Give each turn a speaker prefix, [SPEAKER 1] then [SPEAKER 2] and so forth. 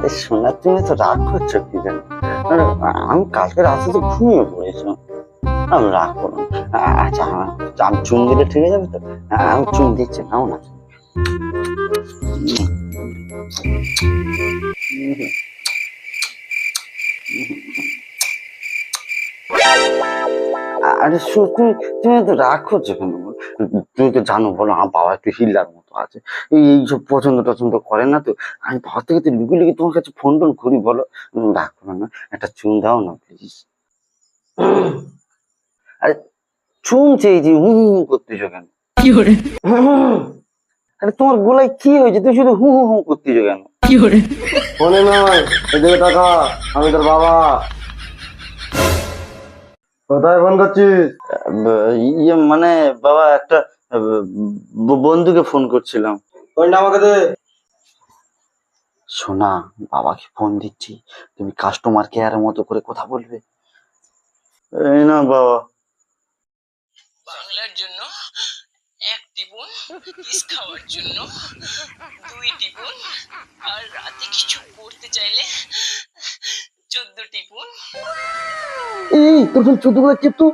[SPEAKER 1] আরে শোনা তুমি তো রাগ করছ কি যেন আমি কালকে রাতে তো ঘুমিয়ে পড়েছিলাম। আমি রাগ করুন আচ্ছা হ্যাঁ, আমি চুন দিলে ঠিক যাবে তো? হ্যাঁ, আমি চুন দিচ্ছি নাও না আরে তুমি তুমি তো রাগ করছ কেন বলো? তুমি তো জানো বলো আমার বাবা একটু হিল্লার মতো আছে। এই এইসব পছন্দ টছন্দ করে না তো? আমি বাবার থেকে তো লুকিয়ে লুকিয়ে তোমার কাছে ফোন টোন করি বলো। রাগ করো না একটা চুন দাও না প্লিজ আরে চুন চেয়েছি হু হু হু করতেছো কেন? আরে তোমার গোলায় কি হয়েছে? তুমি শুধু হু হু হু করতেছো কেন?
[SPEAKER 2] ফোনে নয় এদিকে টাকা আমি তোর বাবা। কোথায় ফোন করছিস?
[SPEAKER 1] ইয়ে মানে বাবা একটা বন্ধুকে ফোন করছিলাম।
[SPEAKER 2] ফোনটা আমাকে দে।
[SPEAKER 1] শোনা বাবাকে ফোন দিচ্ছি। তুমি কাস্টমার কেয়ারের মতো করে কথা বলবে। এই না বাবা।
[SPEAKER 3] বাংলার জন্য এক টিপুন কিস খাওয়ার জন্য দুই টিপুন আর রাতে কিছু করতে চাইলে চোদ্দ টিপুন
[SPEAKER 1] এই তোর চুলগুলো চেপ তো